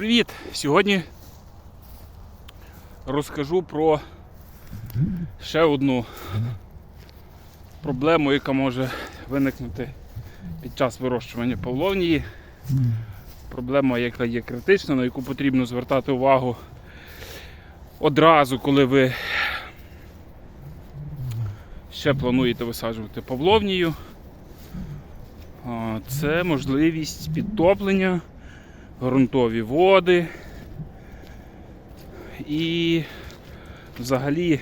привіт! Сьогодні розкажу про ще одну проблему, яка може виникнути під час вирощування павловнії. Проблема, яка є критична, на яку потрібно звертати увагу одразу, коли ви ще плануєте висаджувати павловнію. Це можливість підтоплення, ґрунтові води і взагалі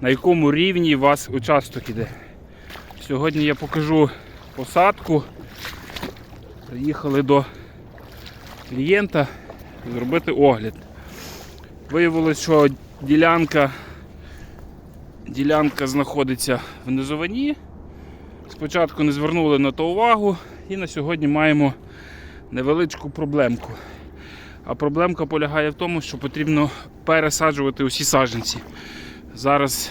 на якому рівні у вас участок іде. Сьогодні я покажу посадку. Приїхали до клієнта зробити огляд. Виявилось, що ділянка, ділянка знаходиться в низовині. Спочатку не звернули на то увагу і на сьогодні маємо невеличку проблемку. А проблемка полягає в тому, що потрібно пересаджувати усі саджанці. Зараз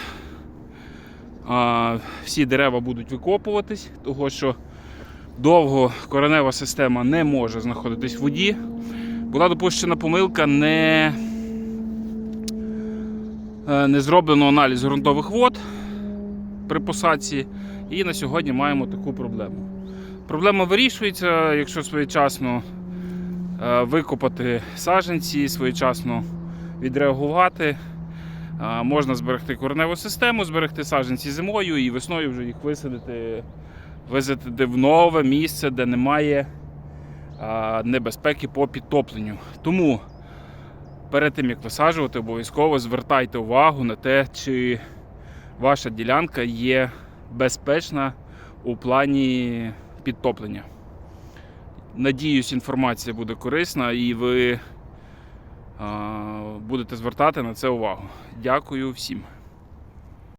а, всі дерева будуть викопуватись, того що довго коренева система не може знаходитись в воді. Була допущена помилка, не, е, не зроблено аналіз ґрунтових вод при посадці. І на сьогодні маємо таку проблему. Проблема вирішується, якщо своєчасно е, викопати саджанці, своєчасно відреагувати. Е, Можна зберегти кореневу систему, зберегти саджанці зимою і весною вже їх висадити, висадити в нове місце, де немає е, небезпеки по підтопленню. Тому перед тим як висаджувати, обов'язково звертайте увагу на те, чи ваша ділянка є безпечна у плані підтоплення. Надіюсь, інформація буде корисна і ви будете звертати на це увагу. Дякую всім.